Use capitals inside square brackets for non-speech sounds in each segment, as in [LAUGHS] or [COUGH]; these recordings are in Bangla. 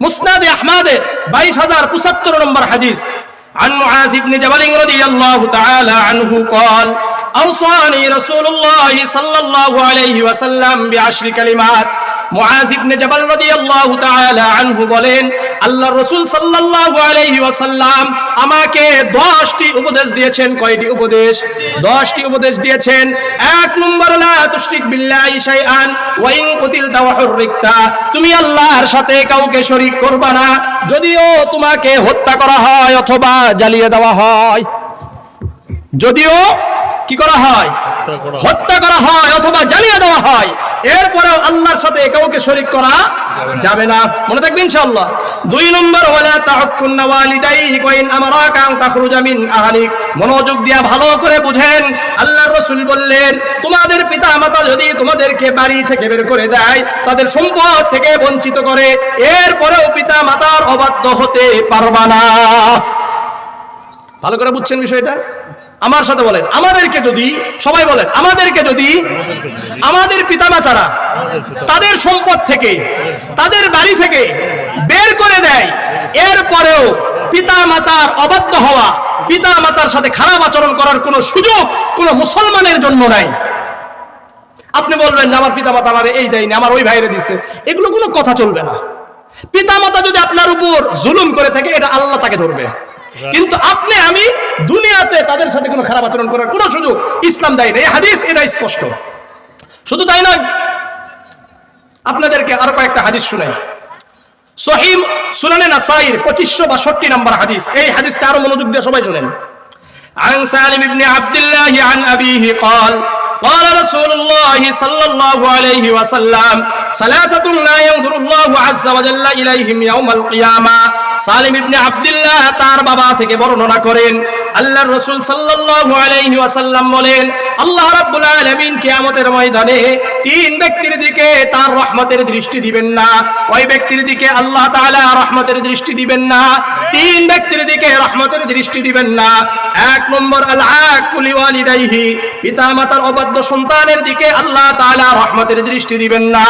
মুসনাদে আহমাদের বাইশ হাজার পঁচাত্তর নম্বর হাদিস عن معاذ بن جبل رضي الله تعالى عنه قال أوصاني رسول الله صلى الله عليه وسلم بعشر كلمات বলেন সাল্লাল্লাহু আলাইহি আমাকে 10টি উপদেশ দিয়েছেন। উপদেশ? 10টি উপদেশ দিয়েছেন। এক নম্বর, লা তুমি আল্লাহর সাথে কাউকে শরীক করবা না। যদিও তোমাকে হত্যা করা হয় অথবা জ্বালিয়ে দেওয়া হয়। যদিও কি করা হয়? হত্যা করা হয় অথবা জ্বালিয়ে দেওয়া হয়। এরপরেও আল্লাহর সাথে কাউকে শরীক করা যাবে না। মনে থাকবে ইনশাআল্লাহ। দুই নম্বর ওয়ালা তাহাক্কুন ওয়ালিদাইহি কইন আমারাকা আন তাখরুজা মিন আহলিক। মনোযোগ দিয়া ভালো করে বুঝেন। আল্লাহর রাসূল বললেন, তোমাদের পিতামাতা যদি তোমাদেরকে বাড়ি থেকে বের করে দেয়, তাদের সম্পদ থেকে বঞ্চিত করে, এরপরেও পিতামাতার অবাধ্য হতে পারবা না। ভালো করে বুঝছেন বিষয়টা? আমার সাথে বলেন, আমাদেরকে যদি, সবাই বলেন, আমাদেরকে যদি আমাদের পিতামাতারা তাদের সম্পদ থেকে, তাদের বাড়ি থেকে বের করে দেয়, এরপরেও পিতা মাতার অবাধ্য হওয়া পিতা মাতার সাথে খারাপ আচরণ করার কোনো সুযোগ কোনো মুসলমানের জন্য নাই। আপনি বলবেন যে আমার পিতা মাতা আমার এই দেয়নি, আমার ওই ভাইরে দিছে। এগুলো কোনো কথা চলবে না। পিতা মাতা যদি আপনার উপর জুলুম করে থাকে, এটা আল্লাহ তাকে ধরবে। কিন্তু আপনি আমি দুনিয়াতে তাদের সাথে কোনো খারাপ আচরণ করার কোনো সুযোগ ইসলাম দেয় না এই হাদিস এটা স্পষ্ট শুধু তাই নয় আপনাদেরকে আরো কয়েকটা হাদিস শুনাই সহিম সুনানে নাসাইর পঁচিশশো বাষট্টি নম্বর হাদিস এই হাদিসটা আরো মনোযোগ দিয়ে সবাই শুনেন عن سالم بن عبد الله عن أبيه قال قال رسول الله صلى الله عليه وسلم ثلاثة لا ينظر الله عز وجل إليهم يوم القيامة সালিম ইবনে আব্দুল্লাহ তার বাবা থেকে বর্ণনা করেন আল্লাহর রাসূল সাল্লাল্লাহু আলাইহি ওয়াসাল্লাম বলেন আল্লাহ রাব্বুল আলামিন কিয়ামতের ময়দানে তিন ব্যক্তির দিকে তার রহমতের দৃষ্টি দিবেন না। ওই ব্যক্তির দিকে আল্লাহ তাআলা রহমতের দৃষ্টি দিবেন না? তিন ব্যক্তির দিকে রহমতের দৃষ্টি দিবেন না। এক নম্বর আল আকুলি ওয়ালিদাইহি, পিতামাতার অবাধ্য সন্তানের দিকে আল্লাহ তাআলা রহমতের দৃষ্টি দিবেন না।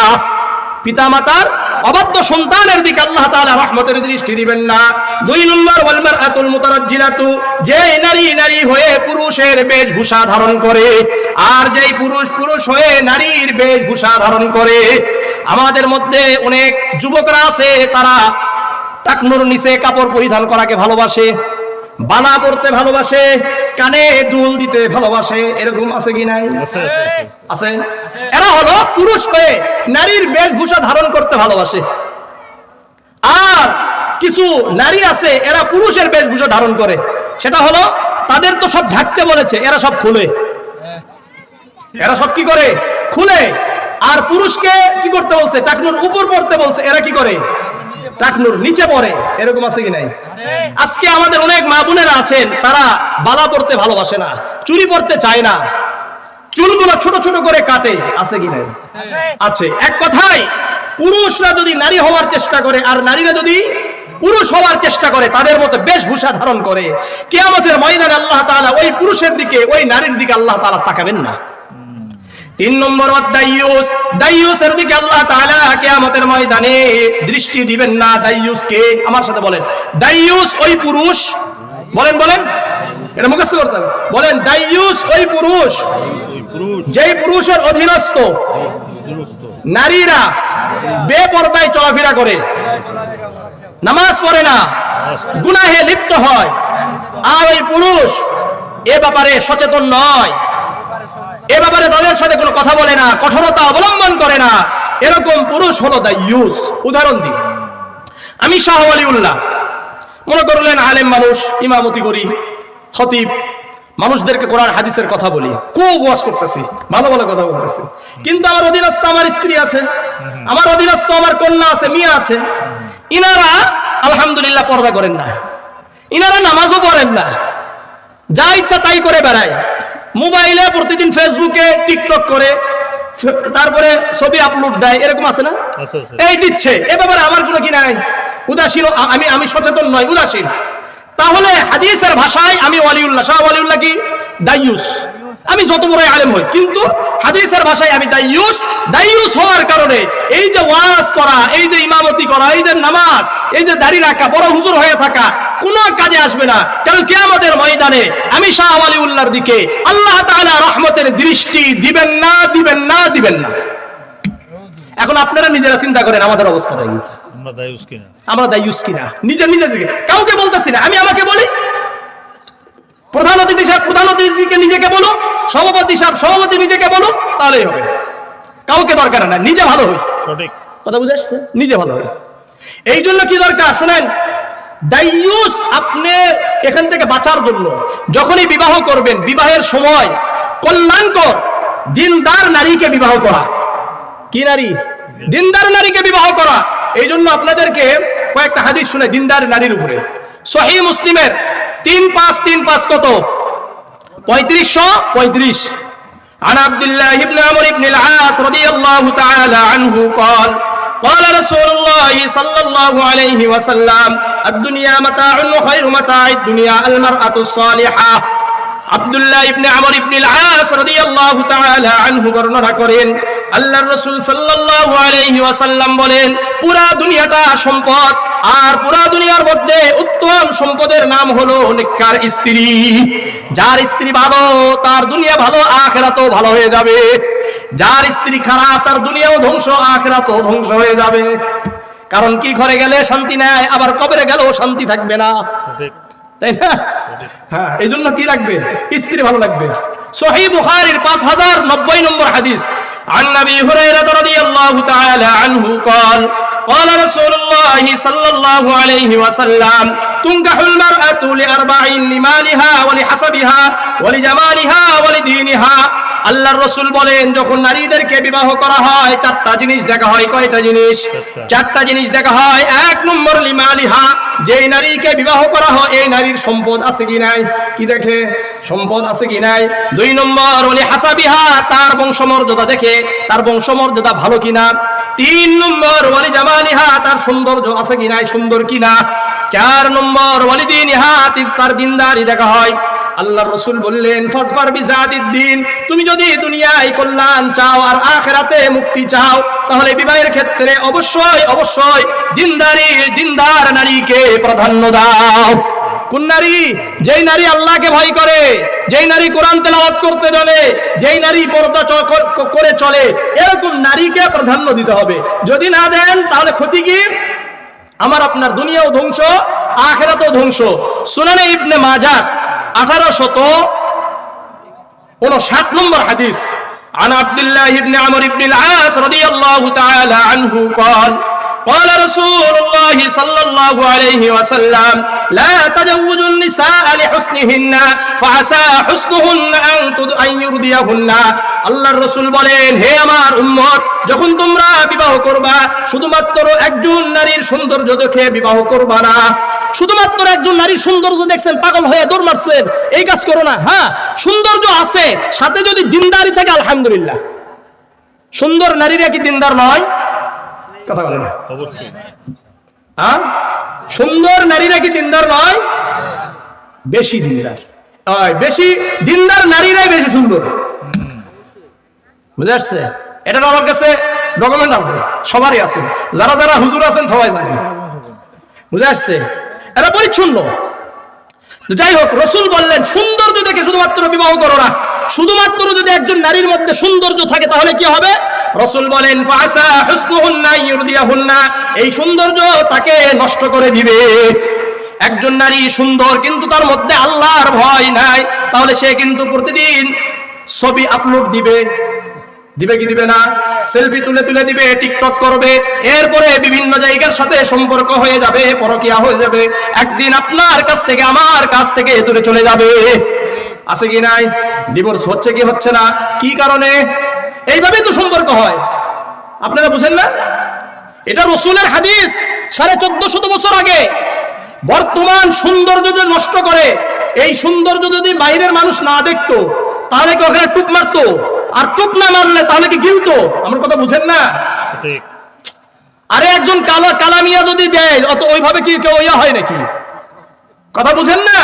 পিতামাতার অবাধ্য সন্তানের দিকে আল্লাহ তাআলা রহমতের দৃষ্টি দিবেন না। দুই নম্বর, ওয়াল মারআতুল মুতারাজ্জিলাতু, যে নারী নারী হয়ে পুরুষের বেশভূষা ধারণ করে, আর যেই পুরুষ পুরুষ হয়ে নারীর বেশভূষা ধারণ করে, আমাদের মধ্যে অনেক যুবকরা আছে, তারা টাকনুর নিচে কাপড় পরিধান করাকে ভালোবাসে। বানা পড়তে ভালোবাসে কানে দুল দিতে ভালোবাসে এরকম আছে কি নাই? আছে এরা হলো পুরুষ হয়ে নারীর বেশভূষা ধারণ করতে ভালোবাসে। আর কিছু নারী আছে এরা পুরুষের বেশভূষা ধারণ করে। সেটা হলো তাদের তো সব ঢাকতে বলেছে এরা সব খুলে। এরা সব কি করে? খুলে। আর পুরুষকে কি করতে বলছে? টাকনুর উপর পড়তে বলছে এরা কি করে? টাকনুর নিচে পড়ে। এরকম আছে কি নাই? আজকে আমাদের অনেক মা বোনেরা আছেন, তারা বালা পড়তে ভালোবাসে না, চুরি পড়তে চায় না। চুলগুলো ছোট ছোট করে কাটে, আছে কি নাই? আছে। এক কথায়, পুরুষরা যদি নারী হওয়ার চেষ্টা করে, আর নারীরা যদি পুরুষ হওয়ার চেষ্টা করে, তাদের মতো বেশভূষা ধারণ করে, কেয়ামতের ময়দানে আল্লাহ তাআলা ওই পুরুষের দিকে, ওই নারীর দিকে আল্লাহ তাআলা তাকাবেন না। তিন নম্বর দাইয়ুস। দাইয়ুসের দিকে আল্লাহ তাআলা কিয়ামতের ময়দানে দৃষ্টি দিবেন না দাইয়ুসকে। আমার সাথে বলেন, দাইয়ুস ওই পুরুষ, বলেন বলেন, এটা মুখস্থ করতে হবে। বলেন, দাইয়ুস ওই পুরুষ, যেই পুরুষের অধীনস্থ, নারীরা বেপরদায় চলাফেরা করে, নামাজ পড়ে না, গুনাহে লিপ্ত হয়, আর ওই পুরুষ এ ব্যাপারে সচেতন নয়। এ ব্যাপারে তাদের সাথে কোনো কথা বলে না, কঠোরতা অবলম্বন করে না। এরকম পুরুষ হলো দা ইউস। উদাহরণ দিই। আমি শাহ আলিউল্লাহ মনে করলেন আলেম মানুষ ইমামতি করি খতিব। মানুষদেরকে কোরআন, হাদিসের কথা বলি। খুব ওয়াজ করতেছি, ভালো ভালো কথা বলতেছি। কিন্তু আমার অধীনস্থ আমার স্ত্রী আছে। আমার অধীনস্থ আমার কন্যা আছে, মেয়ে আছে। ইনারা আলহামদুলিল্লাহ পর্দা করেন না। ইনারা নামাজও পড়েন না। যা ইচ্ছা তাই করে বেড়ায়। মোবাইলে প্রতিদিন ফেসবুকে টিকটক করে তারপরে ছবি আপলোড দেয় এরকম আছে না। এই দিচ্ছে। এ ব্যাপারে আমার কোনো কি নাই? উদাসীন আমি আমি সচেতন নয় উদাসীন। তাহলে হাদিসের ভাষায় আমি ওয়ালিউল্লাহ শাহ ওয়ালিউল্লাহ কি? দাইয়ুস আমি যত বড় আলেম হই কিন্তু হাদিসের ভাষায় আমি দাইয়ুস দাইয়ুস হওয়ার কারণে এই যে ওয়াজ করা এই যে ইমামতি করা এই যে নামাজ এই যে দাড়ি রাখা বড় হুজুর হয়ে থাকা কোনো কাজে আসবে না। কারণ কিয়ামতের ময়দানে আমি শাহ আলিউল্লাহর দিকে আল্লাহ তাআলা রহমতের দৃষ্টি দিবেন না দিবেন না দিবেন না। এখন আপনারা নিজেরা চিন্তা করেন আমাদের অবস্থাটা কি? আমরা দায়ুস কিনা? আমরা দায়ুস কিনা? নিজে নিজে দিকে কাউকে বলতেছি না। আমি আমাকে বলি প্রধান অতিথি সাহেব প্রধান অতিথিকে নিজেকে বলো সভাপতি সাহেব সভাপতি নিজেকে বলো তাহলেই হবে। কাউকে দরকার না নিজে ভালো হই। সঠিক। কথা বুঝে আসছে? নিজে ভালো হই। এই জন্য কি দরকার শুনেন দাইয়ুস আপনি এখান থেকে বাঁচার জন্য যখনই বিবাহ করবেন বিবাহের সময় কল্যাণকর দিনদার নারীকে বিবাহ করা। কি নারী? দিনদার নারীকে বিবাহ করা। এই জন্য আপনাদেরকে কয়েকটা হাদিস শুনে দিনদার নারীর উপরে। সহি মুসলিমের তিন পাঁচ তিন পাঁচ কত পঁয়ত্রিশশো পঁয়ত্রিশ عن عبد الله بن عمرو بن العاص رضي الله تعالى عنه قال قال رسول الله صلى الله عليه وسلم الدنيا متاع وخير متاع الدنيا المرأة الصالحة আব্দুল্লাহ ইবনে আমর ইবনে আস রাদিয়াল্লাহু তাআলা আনহু বর্ণনা করেন, আল্লাহর রাসূল সাল্লাল্লাহু আলাইহি ওয়াসাল্লাম বলেন, পুরা দুনিয়াটা সম্পদ, আর পুরা দুনিয়ার মধ্যে উত্তম সম্পদের নাম হলো নেককার স্ত্রী। যার স্ত্রী ভালো, তার দুনিয়া ভালো, আখিরাতও ভালো হয়ে যাবে। যার স্ত্রী খারাপ, তার দুনিয়াও ধ্বংস, আখিরাতও ধ্বংস হয়ে যাবে। কারণ কি ঘরে গেলে শান্তি নাই, আবার কবরে গেলেও শান্তি থাকবে না। তাই না হ্যাঁ এই জন্য কি লাগবে স্ত্রী ভালো লাগবে সহি বুখারীর পাঁচ হাজার নব্বই নম্বর হাদিস عن ابي هريره رضي الله تعالى عنه قال قال رسول الله صلى الله عليه وسلم تنكح المرأة لأربع لمالها ولحسبها ولجمالها ولدينها আল্লাহর রসুল বলেন যখন নারীদেরকে বিবাহ করা হয় চারটা জিনিস দেখা হয় কয়টা জিনিস চারটা। চারটা জিনিস দেখা হয় এক নম্বর লিমালিহা যেই নারীকে বিবাহ করা হয় এই নারীর সম্পদ আছে কি নাই কি দেখে সম্পদ আছে কি নাই দুই নম্বর ওলি হাসাবিহা তার বংশমর্যাদা দেখে তার বংশমর্যাদা ভালো কিনা তিন নম্বর ওয়ালি জামালিহা তার সৌন্দর্য আছে কি নাই সুন্দর কিনা চার নম্বর ওয়ালি দিনহা তার দিনদারি দেখা হয়। আল্লাহ রসুল বললেন ফাসফার দিন তুমি যদি দুনিয়ায় কল্যাণ চাও আর আখেরাতে মুক্তি চাও, তাহলে বিবাহের ক্ষেত্রে অবশ্যই অবশ্যই দিনদারি, দিনদার নারীকে প্রাধান্য দাও। কোন নারী, যেই নারী আল্লাহকে ভয় করে, যেই নারী কোরআন তেলাওয়াত করতে জানে, যেই নারী পর্দা করে চলে, এরকম নারীকে প্রাধান্য দিতে হবে। যদি না দেন, তাহলে ক্ষতি কি? আমার আপনার দুনিয়াও ধ্বংস আখেরাতেও ধ্বংস সুনানে ইবনে মাজা আঠারো শত ষাট নম্বর হাদিস عن عبد الله بن عمرو بن العاص رضي الله تعالى عنه قال قال رسول الله صلى الله عليه وسلم لا تزوجوا النساء لحسنهن فعسى حسنهن أن تد- أن يرضيهن আল্লাহর রসুল বলেন হে আমার উম্মত যখন তোমরা বিবাহ করবা শুধুমাত্র একজন নারীর সৌন্দর্য দেখে বিবাহ করবা না শুধুমাত্র একজন নারীর সৌন্দর্য দেখছেন, পাগল হয়ে দৌড় মারছেন। এই কাজ করো না। হ্যাঁ সৌন্দর্য আছে, সাথে যদি দিনদারি থাকে, আলহামদুলিল্লাহ। সুন্দর নারীরা কি দিনদার নয়? কথা বলে না। হ্যাঁ সুন্দর নারীরা কি দিনদার নয়? বেশি দিনদার। বেশি দিনদার নারীরাই বেশি সুন্দর। বুঝে আসছে? এটা আমার কাছে ডকুমেন্ট আছে, সবারই আছে। যারা যারা হুজুর আছেন, সবাই জানে। বুঝে আসছে? এরা পরিচ্ছন্ন। যাই হোক, রসুল বললেন, সৌন্দর্য দেখে শুধুমাত্র বিবাহ করো না। শুধুমাত্র যদি একজন নারীর মধ্যে সৌন্দর্য থাকে, তাহলে কি হবে? রসুল বলেন এই সৌন্দর্য তাকে নষ্ট করে দিবে। একজন নারী সুন্দর, কিন্তু তার মধ্যে আল্লাহর ভয় নাই, তাহলে সে কিন্তু প্রতিদিন ছবি আপলোড দিবে। দিবে কি দিবে না? সেলফি তুলে তুলে দিবে, টিকটক করবে, এরপরে বিভিন্ন জায়গার সাথে সম্পর্ক হয়ে যাবে, পরকিয়া হয়ে যাবে। একদিন আপনার কাছ থেকে, আমার কাছ থেকে দূরে চলে যাবে। আছে কি নাই? ডিভোর্স হচ্ছে কি হচ্ছে না? কি কারণে? এইভাবেই তো সম্পর্ক হয়। আপনারা বুঝেন না? এটা রসুলের হাদিস, সাড়ে চোদ্দ শত বছর আগে। বর্তমান সৌন্দর্য যদি নষ্ট করে, এই সৌন্দর্য যদি বাইরের মানুষ না দেখতো, তাহলে কি ওখানে টুপ মারতো? আর টুপ না মারলে তাহলে কি গিলতো? আমার কথা বুঝেন না। আরে একজন কালা কালামিয়া যদি দেয় অত ওইভাবে কি কেউ ইয়া হয় নাকি? কথা বুঝেন না?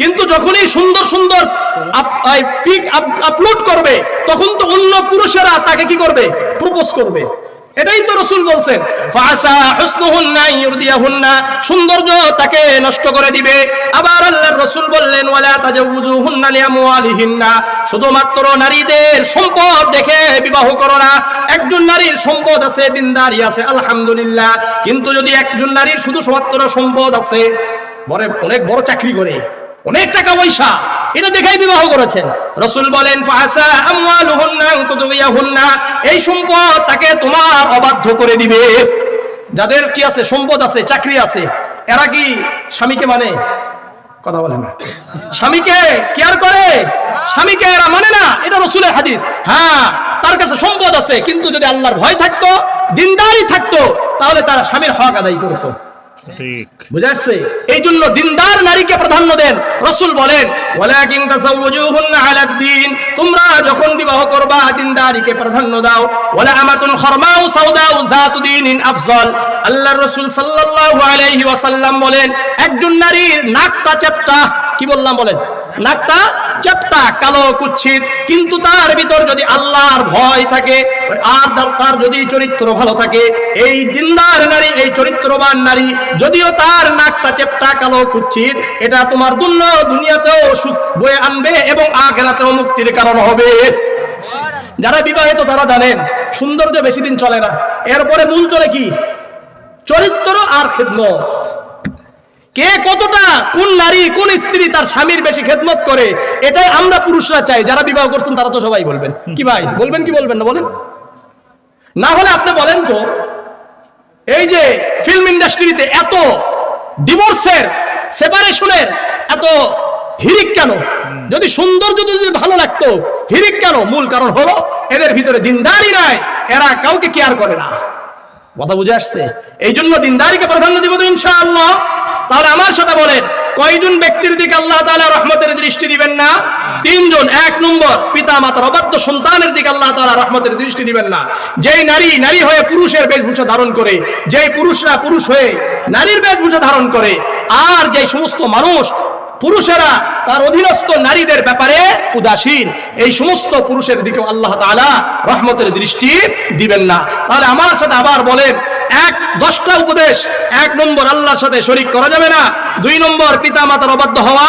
কিন্তু যখনই সুন্দর সুন্দর পিক আপলোড করবে তখন তো অন্য পুরুষেরা তাকে কি করবে? প্রপোজ করবে। এটাই তো রসুল বলছেন। সৌন্দর্য তাকে নষ্ট করে দিবে। আবার আল্লাহর রসুল বললেন শুধুমাত্র নারীদের সম্পদ দেখে বিবাহ করো না। একজন নারীর সম্পদ আছে, দিনদারি আছে, আলহামদুলিল্লাহ। কিন্তু যদি একজন নারীর শুধু মাত্র সম্পদ আছে বড় অনেক বড় চাকরি করে। অনেক টাকা পয়সা। এটা দেখাই বিবাহ করেছেন। রসুল বলেন এই সম্পদ তাকে তোমার অবাধ্য করে দিবে। যাদের কি আছে? সম্পদ আছে, চাকরি আছে। এরা কি স্বামীকে মানে? কথা বলে না। স্বামীকে কেয়ার করে? স্বামীকে এরা মানে না। এটা রসুলের হাদিস। হ্যাঁ তার কাছে সম্পদ আছে, কিন্তু যদি আল্লাহর ভয় থাকতো দিনদারি থাকতো, তাহলে তারা স্বামীর হক আদায় করতো। ঠিক বুঝে আসছে এই জন্য দিনদার নারীকে প্রাধান্য দেন। রসুল বলেন তোমরা যখন বিবাহ করবা, দিনদারিকে প্রাধান্য দাও। ওয়ালা আমাতুন খরমাউ সাউদাউ যাতু দীনিন আফজল। আল্লাহ রসুল সাল্লাল্লাহু আলাইহি ওয়াসাল্লাম বলেন, একজন নারীর নাকটা চেপটা কি বললাম বলেন? নাকটা চ্যাপ্টা কালো কুচ্ছিত। কিন্তু তার ভিতর যদি আল্লাহর ভয় থাকে, আর তার- যদি চরিত্র ভালো থাকে, এই দিনদার নারী, এই চরিত্রবান নারী, যদিও তার নাকটা চেপটা কালো কুচ্ছিত, এটা তোমার দুন্য দুনিয়াতেও সুখ বয়ে আনবে এবং আখেরাতেও মুক্তির কারণ হবে। যারা বিবাহিত, তারা জানেন, সৌন্দর্য বেশি দিন চলে না। এরপরে মূল চলে কি? চরিত্র আর খেদমত। কে কতটা, কোন নারী, কোন স্ত্রী তার স্বামীর বেশি খেদমত করে, এটাই আমরা পুরুষরা চাই, যারা বিবাহ করছেন তারা তো সবাই বলবেন। কি ভাই, বলবেন কি বলবেন না, বলেন। না হলে আপনি বলেন তো, এই যে ফিল্ম ইন্ডাস্ট্রিতে এত ডিভোর্সের সেপারেশনের এত হিরিক কেন? যদি সৌন্দর্য যদি ভালো লাগতো হিরিক কেন? মূল কারণ হলো, এদের ভিতরে দিনদারি নাই, এরা কাউকে কেয়ার করে না। কথা বুঝে আসছে? এই জন্য দিনদারিকে প্রাধান্য দিব তো ইনশাআল্লাহ। তাহলে আমার সাথে বলেন, কয়জন ব্যক্তির দিকে আল্লাহ তাআলা রহমতের দৃষ্টি দিবেন না? তিনজন, এক নম্বর পিতা মাতার অবাধ্য সন্তানের দিকে আল্লাহ তাআলা রহমতের দৃষ্টি দিবেন না। যেই নারী নারী হয়ে পুরুষের বেশভূষা ধারণ করে, যেই পুরুষরা পুরুষ হয়ে নারীর বেশভূষা ধারণ করে, আর যেই সমস্ত মানুষ পুরুষেরা তার অধীনস্থ নারীদের ব্যাপারে উদাসীন। এই সমস্ত পুরুষের দিকে আল্লাহ তালা রহমতের দৃষ্টি দিবেন না। তাহলে আমার সাথে আবার বলেন, এক দশটা উপদেশ, এক নম্বর আল্লাহর সাথে শরিক করা যাবে না। দুই নম্বর পিতা মাতার অবাধ্য হওয়া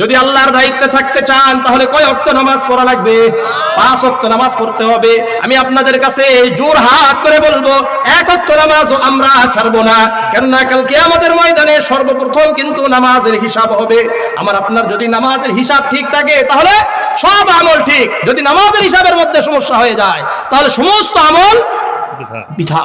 যদি আল্লাহর দায়িত্বে থাকতে চান তাহলে কয় অক্ত নামাজ পড়া লাগবে? পাঁচ অক্ত নামাজ পড়তে হবে। আমি আপনাদের কাছে জোর হাত করে বলব এক অক্ত নামাজও আমরা ছাড়বো না। কেননা কালকে আমাদের ময়দানে সর্বপ্রথম কিন্তু নামাজের হিসাব হবে। আমার আপনার যদি নামাজের হিসাব ঠিক থাকে তাহলে সব আমল ঠিক। যদি নামাজের হিসাবের মধ্যে সমস্যা হয়ে যায় তাহলে সমস্ত আমল বিধা।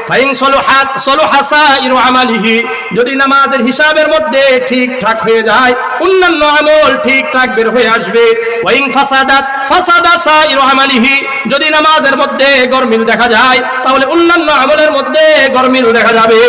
যদি নামাজের হিসাবের মধ্যে ঠিকঠাক হয়ে যায়, অন্যান্য আমল ঠিকঠাক বের হয়ে আসবে। যদি নামাজের মধ্যে গরমিল দেখা যায়, তাহলে অন্যান্য আমলের মধ্যে গরমিল দেখা যাবে।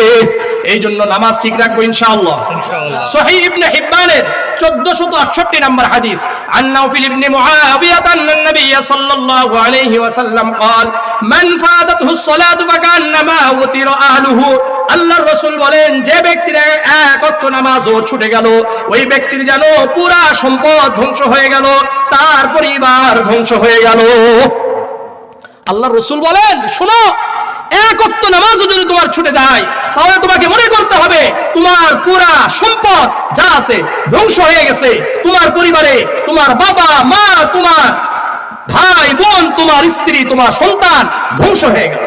এই জন্য নামাজ ঠিক রাখবো ইনশাআল্লাহ ইনশাআল্লাহ সহি ইবনে হিব্বানের 1468 নম্বর হাদিস عن نوفل بن معاوية أن النبي صلى الله عليه وسلم قال من فاتته الصلاة فكأنما وتر أهله আল্লাহর রসুল বলেন যে ব্যক্তির এক অক্ত নামাজও ছুটে গেল ওই ব্যক্তির যেন পুরা সম্পদ ধ্বংস হয়ে গেল তার পরিবার ধ্বংস হয়ে গেল আল্লাহ রসুল বলেন শোনো এক অক্ত নামাজও যদি তোমার ছুটে যায় তাহলে তোমাকে মনে করতে হবে তোমার পুরা সম্পদ যা আছে ধ্বংস হয়ে গেছে তোমার পরিবারে তোমার বাবা মা তোমার ভাই বোন তোমার স্ত্রী তোমার সন্তান ধ্বংস হয়ে গেল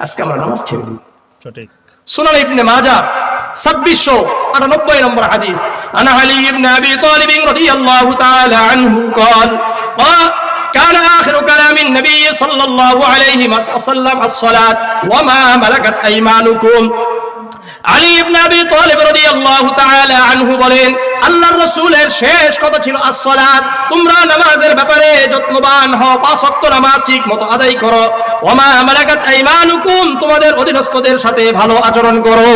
আজকে আমরা নামাজ ছেড়ে দিই সঠিক সুনান ইবনে মাজা ছাব্বিশশো আটানব্বই নম্বর হাদিস আনা আলী ইবনে আবি তালিব রাদিয়াল্লাহু তাআলা আনহু قال كان آخر كلام النبي صلى الله عليه وسلم الصلاة وما ملكت أيمانكم আলী ইবনে আবি তালিব রাদিয়াল্লাহু তাআলা আনহু বলেন আল্লাহর রাসূলের শেষ কথা ছিল as-সালাত তোমরা নামাজের ব্যাপারে যত্নবান হও পাঁচ ওয়াক্ত নামাজ ঠিকমতো আদায় করো ওমা মালাকাত আইমানুকুম তোমাদের অধীনস্থদের সাথে ভালো আচরণ করো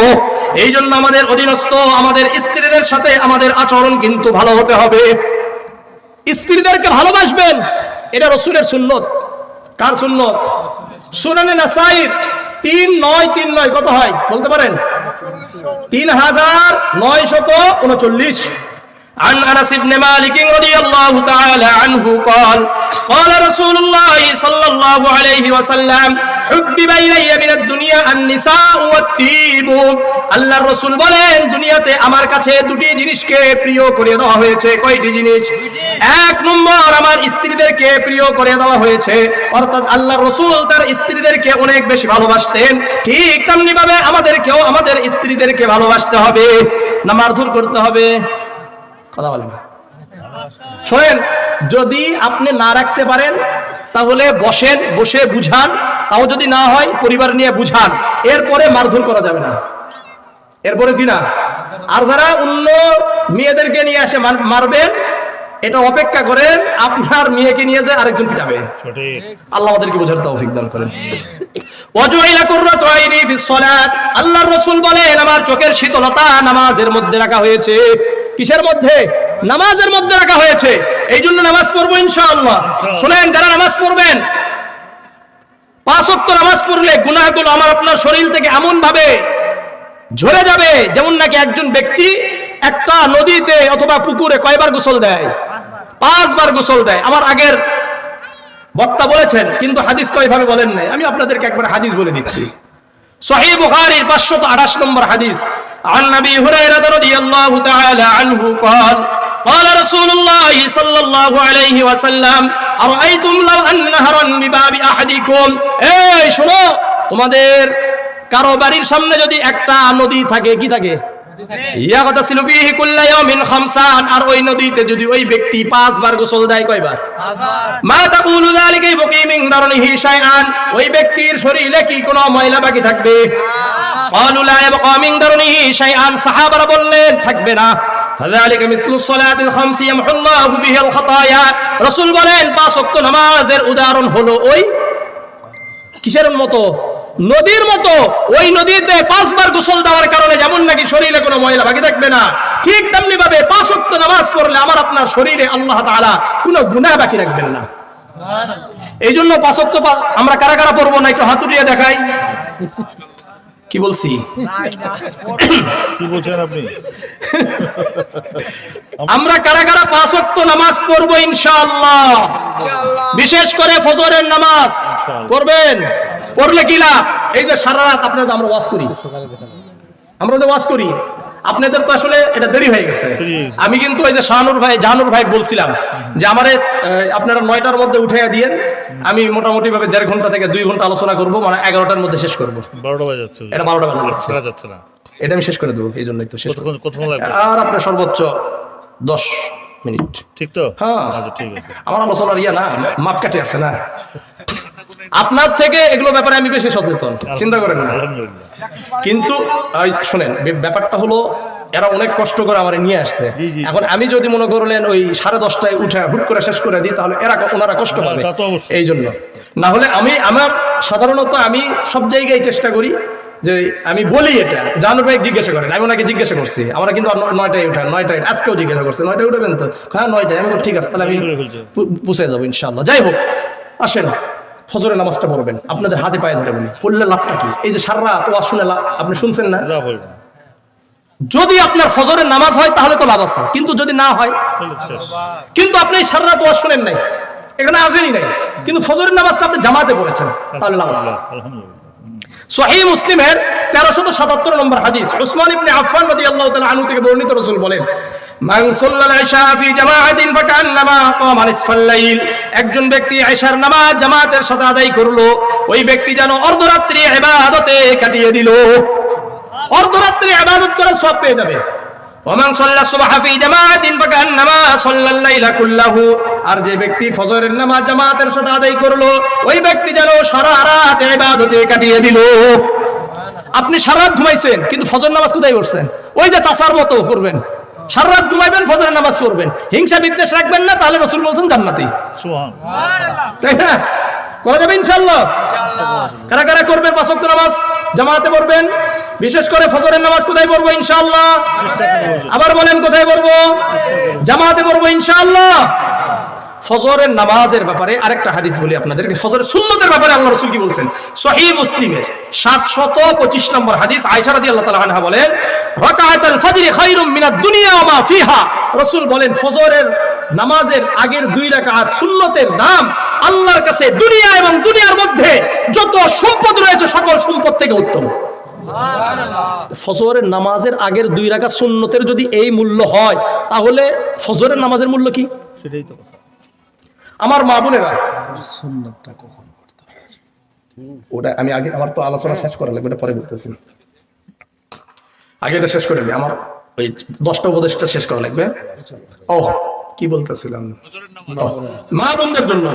এই জন্য আমাদের অধীনস্থ আমাদের স্ত্রীদের সাথে আমাদের আচরণ কিন্তু ভালো হতে হবে স্ত্রীদেরকে ভালোবাসবেন এটা রসুলের সুন্নত। কার সুন্নত? সুনানে নাসাইর তিন নয় তিন নয়, কত হয়? বলতে পারেন? তিন হাজার নয় শত উনচল্লিশ। عن انس بن مالك رضي الله تعالى عنه قال قال رسول الله صلى الله عليه وسلم حبب الي من الدنيا النساء والطيب আল্লাহর রাসূল বলেন দুনিয়াতে আমার কাছে দুটি জিনিসকে প্রিয় করে দেওয়া হয়েছে কয়টি জিনিস এক নম্বর আমার স্ত্রীদেরকে প্রিয় করে দেওয়া হয়েছে অর্থাৎ আল্লাহর রাসূল তার স্ত্রীদেরকে অনেক বেশি ভালোবাসতেন ঠিক তেমনি ভাবে আমাদেরকেও আমাদের স্ত্রীদেরকে ভালোবাসতে হবে না মারধর করতে হবে কথা বলে না। শোনেন যদি আপনি না রাখতে পারেন তাহলে বসেন বসে বুঝান। তাও যদি না হয় পরিবার নিয়ে বুঝান। এরপরে মারধর করা যাবে না। এরপরে কি না? আর যারা অন্য মেয়েদেরকে নিয়ে আসে মার- মারবেন এটা অপেক্ষা করেন আপনার মেয়েকে নিয়ে যে আরেকজন পিটাবে। আল্লাহ আমাদেরকে বোঝার তৌফিক দান করেন। আল্লাহর রাসূল বলেন আমার চোখের শীতলতা নামাজের মধ্যে রাখা হয়েছে। কিসের মধ্যে? নামাজের মধ্যে রাখা হয়েছে। এই জন্য নামাজ পড়ব ইনশাআল্লাহ। শুনেন যারা নামাজ পড়বেন পাঁচ নামাজ পড়লে গুনাহগুলো আমার আপনার শরীর থেকে এমন ভাবে ঝরে যাবে যেমন নাকি একজন ব্যক্তি একটা নদীতে অথবা পুকুরে কয়বার গোসল দেয়? পাঁচবার গোসল দেয়। আমার আগের বক্তা বলেছেন কিন্তু হাদিস তো এইভাবে বলেন নাই। আমি আপনাদেরকে একবার হাদিস বলে দিচ্ছি। সহিহ বুখারীর 528 নম্বর হাদিস। عن ابي هريره رضي الله تعالى عنه قال قال رسول الله صلى الله عليه وسلم ارايتم لو ان نهرا بباب احدكم এই শোনো তোমাদের কারো বাড়ির সামনে যদি একটা নদী থাকে কি থাকে ইয়াগতাসিলু ফীহি কুল্লা ইয়াউমিন খামসান আর ওই নদীতে যদি ওই ব্যক্তি পাঁচবার গোসল দেয় কয়বার মা তাকুলু যালিকা ইবকি মিন দারনিহি শাইআন ওই ব্যক্তির শরীরে কি কোনো ময়লা বাকি থাকবে ক্বালু লা ইয়াবকা মিন দারনিহি শাইআন সাহাবারা বললেন থাকবে না فذلك مثل الصلاة الخمس يمحو الله به الخطايا রাসূল বলেন পাঁচ ওয়াক্ত নামাজের উদাহরণ হলো ওই কিসের মতো নদীর মতো ওই নদীতে পাঁচবার গোসল দেওয়ার কারণে যেমন নাকি শরীরে কোনো ময়লা বাকি থাকবে না ঠিক তেমনি ভাবে পাঁচ ওয়াক্ত নামাজ পড়লে আমার আপনার শরীরে আল্লাহ তাআলা কোনো গুনাহ বাকি রাখবেন না এই জন্য পাঁচ ওয়াক্ত পা- আমরা কারা কারা পড়বো না একটু হাত উঠিয়ে দেখাই কি বলছি? কি বলছেন আপনি? [LAUGHS] আমরা কারা কারা পাঁচ ওয়াক্ত নামাজ পড়ব ইনশাআল্লাহ। বিশেষ করে ফজরের নামাজ। পড়বেন? পড়লে কি লাভ? এই যে সারা রাত আপনার আমরা ওয়াজ করি। আমরা যে ওয়াজ করি। আপনাদের তো আসলে এটা দেরি হয়ে গেছে। আমি কিন্তু ওই যে শাহানুর ভাই জাহানুর ভাই বলছিলাম যে আমারে আপনারা নয়টার মধ্যে উঠে দিয়েন। আমি মোটামুটি ভাবে দেড় ঘণ্টা থেকে দুই ঘণ্টা আলোচনা করব মানে এগারোটার মধ্যে শেষ করব। বারোটা বাজে যাচ্ছে। এটা বারোটা বাজে যাচ্ছে। না। এটা আমি শেষ করে দেবো এই জন্যই তো শেষ আর আপনার সর্বোচ্চ দশ মিনিট। ঠিক তো? হ্যাঁ। আচ্ছা ঠিক আছে। আমার আলোচনার ইয়া না মাপকাঠি আছে না। আপনার থেকে এগুলো ব্যাপারে আমি বেশি সচেতন। চিন্তা করেন না। কিন্তু শোনেন ব্যাপারটা হলো এরা অনেক কষ্ট করে আমার নিয়ে আসছে। এখন আমি যদি মনে করলেন ওই সাড়ে দশটায় উঠে হুট করে শেষ করে দিই তাহলে এরা ওনারা কষ্ট পাবে। এই জন্য। না হলে আমি আমার সাধারণত আমি সব জায়গায় চেষ্টা করি যে আমি বলি এটা। জানুর ভাই জিজ্ঞাসা করেন আমি ওনাকে জিজ্ঞাসা করছি। আমরা কিন্তু নয়টায় উঠান নয়টায় আজকেও জিজ্ঞাসা করছি নয়টায় উঠবেন তো? হ্যাঁ নয়টায়। আমি ঠিক আছে তাহলে আমি পুষে যাব ইনশাল্লাহ যাই হোক আসেন। ফজরের নামাজটা পড়বেন। আপনাদের হাতে পায়ে ধরে বলি। পড়লে লাভটা কি? এই যে সারা ওয়াজ শুনে লাভ- আপনি শুনছেন না? যদি আপনার ফজরের নামাজ হয় তাহলে তো লাভ আছে। কিন্তু যদি না হয় কিন্তু আপনি সারা রাত ওয়াজ শুনেন নাই। এখানে আসেনই নাই। কিন্তু ফজরের নামাজটা আপনি জামাতে পড়েছেন তাহলে লাভ আছে। সহিহ মুসলিমের তেরোশত সাতাত্তর নম্বর হাদিস। উসমান ইবনে আফফান রাদিয়াল্লাহু তাআলা আনহু থেকে বর্ণিত রাসূল বলেন একজন ব্যক্তি ইশার নামাজ জামাতের সাথে আদায় করল, ওই ব্যক্তি যেন অর্ধরাত্রি ইবাদতে কাটিয়ে দিল। অর্ধরাত্রি ইবাদত করে সব পেয়ে যাবে। আর যে ব্যক্তি ফজরের নামাজ জামাতের সাথে আদায় করল, ওই ব্যক্তি যেন সারা রাত ইবাদতে কাটিয়ে দিল। আপনি সারা রাত ঘুমাইছেন, কিন্তু ফজর নামাজ কোথায় পড়ছেন? ওই যে চাষার মতো করবেন। সারা রাত ঘুমাইবেন ফজরের নামাজ পড়বেন। হিংসা বিদ্বেষ রাখবেন না তাহলে রসুল বলছেন জান্নাতি। তাই না? করা যাবে ইনশাল্লাহ কারা কারা করবেন পাঁচ নামাজ? জামাতে পড়বেন। বিশেষ করে ফজরের নামাজ কোথায় পড়ব ইনশাল্লাহ আবার বলেন কোথায় পড়ব? জামাতে পড়ব ইনশাআল্লাহ। ফজরের নামাজের ব্যাপারে আরেকটা হাদিস বলি আপনাদেরকে। ফজরের সুন্নতের ব্যাপারে আল্লাহ রসুল কি বলছেন? সহি মুসলিমের সাতশত পঁচিশ নম্বর হাদিস আয়সা রাদি আল্লাহ তালা আনহা বলেন রাকাআতাল ফাজরি খায়রুম মিনাদ দুনিয়া ওয়া মা ফিহা। রাসূল বলেন ফজরের নামাজের আগের দুই রাকাত সুন্নতের দাম আল্লাহর কাছে দুনিয়া এবং দুনিয়ার মধ্যে যত সম্পদ রয়েছে সকল সম্পদ থেকে উত্তম। ফজরের নামাজের আগের দুই রাকাত সুন্নতের যদি এই মূল্য হয় তাহলে ফজরের নামাজের মূল্য কি? সেটাই তো। আমার মা বোনেরা ওটা আমি আগে আমার তো আলোচনা শেষ করা লাগবে ওটা পরে বলতেছি আগে এটা শেষ করে নি আমার ওই দশটা উপদেশটা শেষ করা লাগবে ও কি বলতেছিলাম ও, মা বোনদের জন্য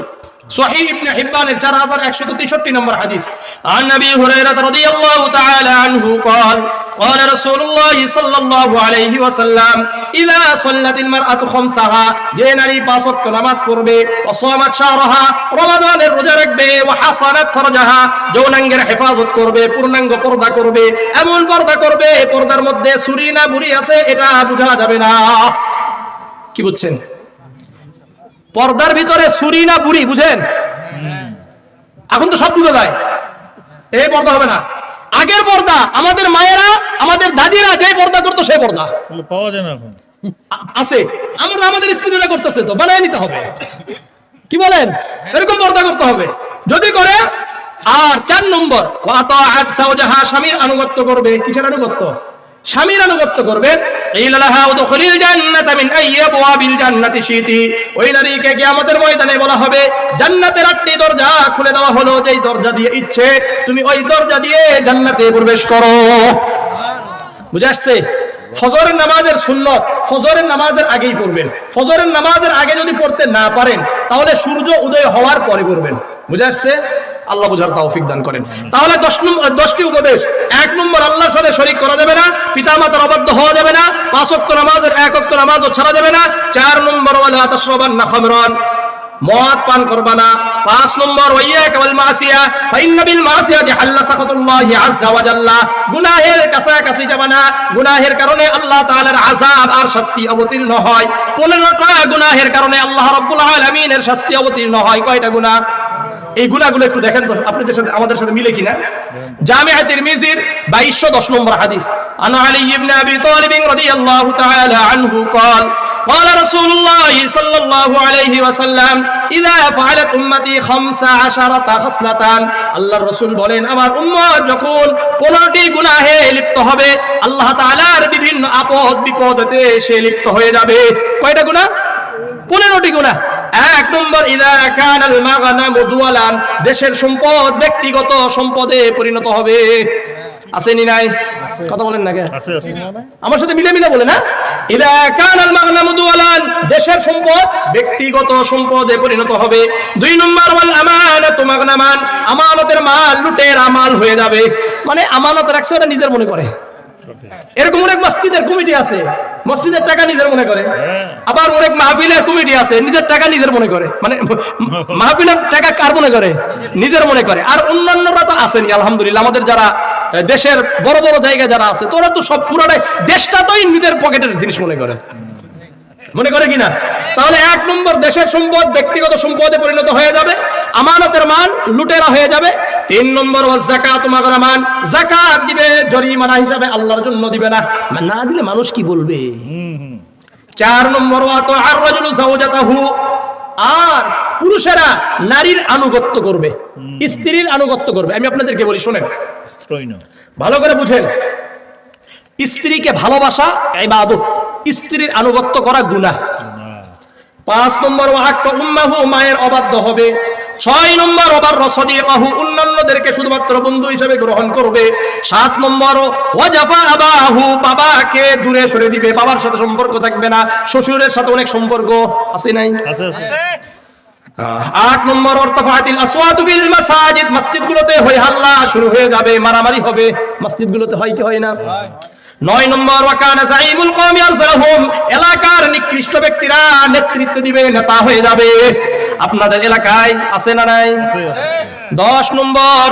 সহিহ ইবনে হিব্বানের 4163 নম্বর হাদিস عن ابي هريره رضي الله تعالى عنه قال قال رسول الله صلى الله عليه وسلم اذا صلت المراه خمسها যে নারী পাঁচ ওয়াক্ত নামাজ পড়বে وصامت شهرها রমাদানের রোজা রাখবে وحصنت فرجها যৌনাঙ্গের হেফাজত করবে পূর্ণাঙ্গ পর্দা করবে এমন পর্দা করবে পর্দার মধ্যে ছুরি না বুড়ি আছে এটা বোঝা যাবে না কি বুঝছেন পর্দার ভিতরে ছুরি না বুড়ি বুঝেন এখন তো সব বুঝা যায় এই পর্দা হবে না আগের পর্দা আমাদের মায়েরা আমাদের দাদিরা যে পর্দা করতো সেই পর্দা। পাওয়া যায় না এখন। আছে। আমরা আমাদের স্ত্রীরা করতেছে তো বানায় নিতে হবে। কি বলেন? এরকম পর্দা করতে হবে। যদি করে আর চার নম্বর স্বামীর আনুগত্য করবে। কিসের আনুগত্য? স্বামীর আনুগত্য ময়দানে বলা হবে, জান্নাতের দরজা খুলে দেওয়া হলো দরজা দিয়ে ইচ্ছে, তুমি ওই দরজা দিয়ে জান্নাতে প্রবেশ করো। বুঝে আসছে? ফজরের নামাজের সুন্নত ফজরের নামাজের আগেই পড়বেন। ফজরের নামাজের আগে যদি পড়তে না পারেন, তাহলে সূর্য উদয় হওয়ার পরে পড়বেন। বুঝে আসছে? আল্লাহ বুঝার তৌফিক দান করেন। তাহলে দশ নম্বর দশটি উপদেশ। এক নম্বর, আল্লাহর সাথে শরীক করা যাবে না পিতা মাতার অবাধ্য হওয়া যাবে না, পাঁচ অক্ত নামাজের এক অক্ত নামাজও ছাড়া যাবে না। চার নম্বর, ওয়ালা তাশরাবান না মদ পান করবা না। পাঁচ নম্বর মাসিয়া। বিল হাল্লা সাখাতুল্লাহি আযজা ওয়া জাল্লা। গুনাহের না। গুনাহের কারণে আল্লাহ তাআলার আযাব আর শাস্তি অবতীর্ণ হয়। পনেরোটা গুনাহের কারণে আল্লাহ রাব্বুল আলামিনের শাস্তি অবতীর্ণ হয়। কয়টা গুনাহ? এই গুনাহগুলো একটু দেখেন তো আপনাদের সাথে আমাদের সাথে মিলে কিনা জামিআ তিরমিজির 2210 নম্বর হাদিস আন আলী ইবনে আবি তালিব রাদিয়াল্লাহু তাআলা আনহু قال قال رسول الله صلى الله عليه وسلم إذا فعلت أمتي خمس عشرة خصلة আল্লাহর রাসূল বলেন আমার উম্মত যখন 15টি গুনাহে লিপ্ত হবে আল্লাহ তাআলার বিভিন্ন আপদ বিপদতে সে লিপ্ত হয়ে যাবে কয়টা গুনাহ পনেরোটি গুণা এক নম্বর ইদা কানাল মাগানামু দুয়ালান দেশের সম্পদ ব্যক্তিগত সম্পদে পরিণত হবে। আসেনি নাই? কথা বলেন না কে? আছে আছে। আমার সাথে মিলে মিলে বলে না? ইদা কানাল মাগনামু দুয়ালান দেশের সম্পদ ব্যক্তিগত সম্পদে পরিণত হবে। দুই নম্বর ওয়াল আমানাতু মাগনামান আমানতের মাল লুটের আমাল হয়ে যাবে। মানে আমানত রাখছে ওটা নিজের মনে করে। এরকম অনেক মসজিদের কমিটি আছে। মসজিদের টাকা নিজের মনে করে। আবার অনেক মাহফিলের কমিটি আছে নিজের টাকা নিজের মনে করে। মানে মাহফিলের টাকা কার মনে করে? নিজের মনে করে। আর অন্যান্যরা তো আসেনি আলহামদুলিল্লাহ। আমাদের যারা দেশের বড় বড় জায়গায় যারা আছে তোরা তো সব পুরোটাই দেশটা তো নিজের পকেটের জিনিস মনে করে। মনে করে কিনা? তাহলে এক নম্বর দেশের সম্পদ ব্যক্তিগত সম্পদে পরিণত হয়ে যাবে আমানতের মাল লুটেরা হয়ে যাবে। তিন নম্বর জাকাত মাগরামান জাকাত দিবে জরিমানা হিসাবে আল্লাহর জন্য দিবে না। না দিলে মানুষ কি বলবে? চার নম্বর আর রাজুলু যাওজাতাহু। আর পুরুষেরা নারীর আনুগত্য করবে স্ত্রীর আনুগত্য করবে। আমি আপনাদেরকে বলি শোনেন। ভালো করে বুঝেন। স্ত্রীকে ভালোবাসা ইবাদত। স্ত্রীর আনুগত্য করা গুনাহ। পাঁচ নম্বর উম্মাহু মায়ের অবাধ্য হবে। ছয় নম্বর ওবার রসদিকাহু অন্যান্যদেরকে শুধুমাত্র বন্ধু হিসেবে গ্রহণ করবে। সাত নম্বর ওয়াজাফা আবাহু বাবাকে দূরে সরে দিবে। বাবার সাথে সম্পর্ক থাকবে না শ্বশুরের সাথে অনেক সম্পর্ক আছে নাই? আছে আছে। আট নম্বর অর্তফাতিল আসওয়াদু ফিল মাসাজিদ মসজিদগুলোতে হই হাল্লা শুরু হয়ে যাবে মারামারি হবে। মসজিদগুলোতে হয় কি হয় না? নয় নম্বর এলাকার নিকৃষ্ট ব্যক্তিরা নেতৃত্ব দিবে নেতা হয়ে যাবে। আপনাদের এলাকায় আছে না নাই? দশ নম্বর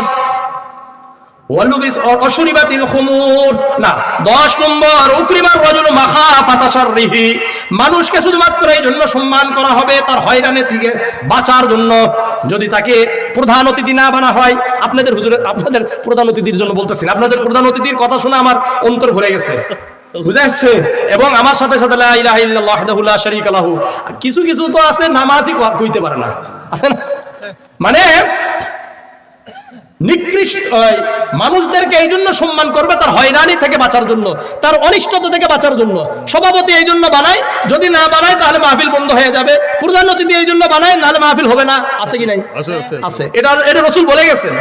মানুষকে শুধুমাত্র এই জন্য সম্মান করা হবে, তার হয়রানি থেকে বাঁচার জন্য। যদি তাকে প্রধান অতিথি না বানা হয়, আপনাদের হুজুর, আপনাদের প্রধান অতিথির জন্য বলতেছেন আপনাদের প্রধান অতিথির কথা শুনে আমার অন্তর ভরে গেছে। বুঝে আসছে এবং আমার সাথে সাথে কিছু কিছু তো আছে, নামাজই কইতে পারে না। আছে না? মানে নিকৃষ্ট মানুষদেরকে এই জন্য সম্মান করবে তার হয়রানি থেকে বাঁচার জন্য তার অনিষ্টতা থেকে বাঁচার জন্য। সভাপতি এই জন্য বানায় যদি না বানায় তাহলে মাহফিল বন্ধ হয়ে যাবে। প্রধান অতিথি এই জন্য বানায় নাহলে মাহফিল হবে না। আছে কি নাই? আছে এটা এটা রসুল বলে গেছেন।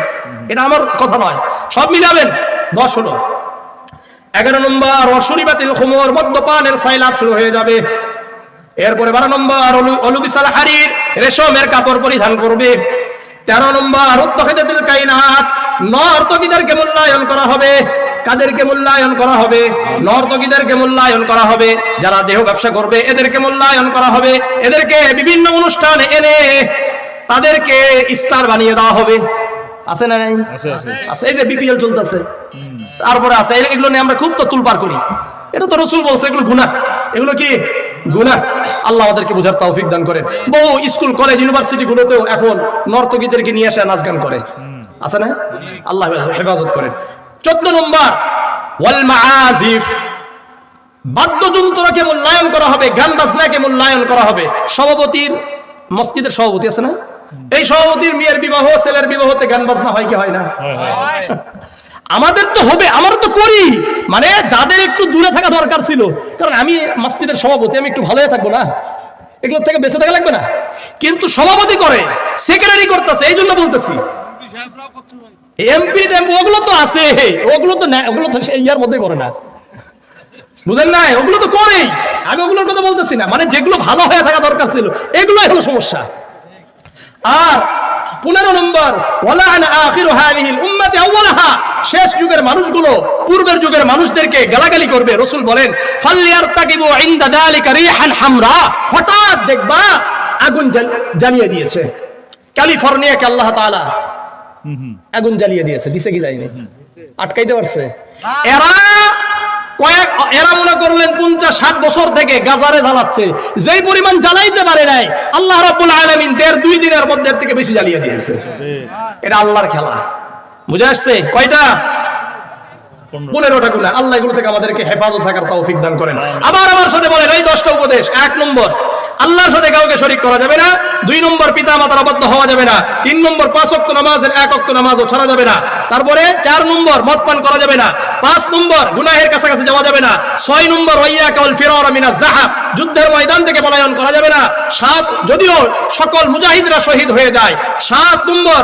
এটা আমার কথা নয়। সব মিলাবেন? দশ হলো। এগারো নম্বর অসুরিবাতিল খুমর মদ্যপানের সাইলাভ শুরু হয়ে যাবে। এরপরে বারো নম্বর অলু- অলুবিসাল হারির রেশমের কাপড় পরিধান করবে। তেরো নম্বর উত্তখিদাতিল কাইনাত। নর্তকীদেরকে মূল্যায়ন করা হবে। কাদেরকে মূল্যায়ন করা হবে? নর্তকীদেরকে মূল্যায়ন করা হবে। যারা দেহ ব্যবসা করবে এদেরকে মূল্যায়ন করা হবে। এদেরকে বিভিন্ন অনুষ্ঠানে এনে তাদেরকে স্টার বানিয়ে দেওয়া হবে। আছে না নাই? আছে এই যে বিপিএল চলতেছে। তারপরে আছে এগুলো নিয়ে আমরা খুব তো তুলপার করি। এটা তো রসুল বলছে এগুলো গুনাহ। এগুলো কি? গুনাহ। আল্লাহ আমাদেরকে বুঝার তৌফিক দান করেন। বহু স্কুল কলেজ ইউনিভার্সিটি গুলোতেও এখন নর্তকীদেরকে নিয়ে এসে নাচ গান করে। আছে না? আল্লাহ হেফাজত করেন। চোদ্দ নম্বর ওয়াল মাআজিফ বাদ্যযন্ত্রকে মূল্যায়ন করা হবে গান বাজনাকে মূল্যায়ন করা হবে। সভাপতির মসজিদের সভাপতি আছে না? এই সভাপতির মেয়ের বিবাহ ছেলের বিবাহতে গান বাজনা হয় কি হয় না? হয়। [LAUGHS] আমাদের তো হবে আমরা তো করি। মানে যাদের একটু দূরে থাকা দরকার ছিল। কারণ আমি মসজিদের সভাপতি, আমি একটু ভালো থাকব না? এগুলোর থেকে বেঁচে থাকা লাগবে না? কিন্তু সভাপতি করে সেক্রেটারি করতেছে এই জন্য বলতেছি এমপি ওগুলো তো আছে। ওগুলো তো ওগুলো তো ইয়ার মধ্যে করে না। বুঝেন না ওগুলো তো করেই। আমি ওগুলোর কথা বলতেছি না। মানে যেগুলো ভালো হয়ে থাকা দরকার ছিল, এগুলোই হলো সমস্যা। আর পনেরো নম্বর শেষ যুগের মানুষগুলো পূর্বের যুগের মানুষদেরকে গালাগালি করবে। রসুল বলেন হামরা। হঠাৎ দেখবা আগুন জ্বাল- জ্বালিয়ে দিয়েছে। ক্যালিফোর্নিয়াকে আল্লাহ হুম আগুন জ্বালিয়ে দিয়েছে। দিছে কি যায়নি আটকাইতে পারছে। এরা কয়েক এরা মনে করলেন পঞ্চাশ ষাট বছর থেকে গাজারে জ্বালাচ্ছে। যেই পরিমাণ জ্বালাইতে পারে নাই আল্লাহ রবুল আলমিন দেড় দুই দিনের মধ্যে থেকে বেশি জ্বালিয়ে দিয়েছে। এটা আল্লাহর খেলা। বুঝে আসছে? কয়টা? পনেরোটা। গুণা আল্লাহ এগুলো থেকে আমাদেরকে হেফাজত থাকার তাও দান করেন। আবার আমার সাথে বলেন এই দশটা উপদেশ। এক নম্বর আল্লাহর সাথে কাউকে শরিক করা যাবে না। দুই নম্বর পিতা মাতার অবাধ্য হওয়া যাবে না। তিন নম্বর পাঁচ অক্ত নামাজের এক অক্ত নামাজও ছাড়া যাবে না। তারপরে চার নম্বর মদ পান করা যাবে না। পাঁচ নম্বর গুনাহের কাছাকাছি যাওয়া যাবে না। ছয় নম্বর ওয়াইয়া কাউল ফিরার মিনা জাহাব, যুদ্ধের ময়দান থেকে পলায়ন করা যাবে না। সাত, যদিও সকল মুজাহিদরা শহীদ হয়ে যায়। সাত নম্বর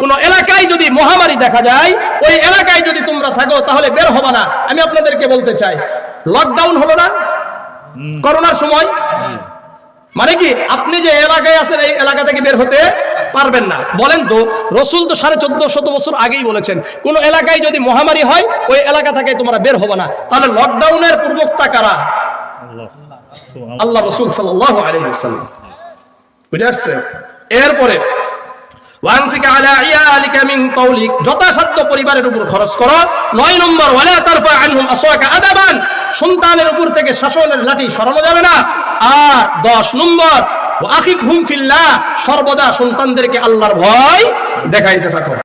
কোন এলাকায় যদি মহামারী দেখা যায়, ওই এলাকায় যদি তোমরা থাকো, তাহলে বের হবে না। আমি আপনাদেরকে বলতে চাই লকডাউন হলো না? করোনার সময়? মানে কি আপনি যে এলাকায় আছেন এই এলাকা থেকে বের হতে পারবেন না। বলেন তো রসুল তো সাড়ে চোদ্দ শত বছর আগেই বলেছেন কোন এলাকায় যদি মহামারী হয় ওই এলাকা থেকে তোমরা বের হবে না। তাহলে লকডাউনের পূর্বক্তা কারা? আল্লাহ। রসুল ওয়াসাল্লাম। বুঝে আসছে? এরপরে যথাসাধ্য পরিবারের উপর খরচ করো। নয় নম্বর আনহুম আদাবান সন্তানের উপর থেকে শাসনের লাঠি সরানো যাবে না। আর দশ নম্বর আখিফ হুমফিল্লা সর্বদা সন্তানদেরকে আল্লাহর ভয় দেখাইতে থাকো।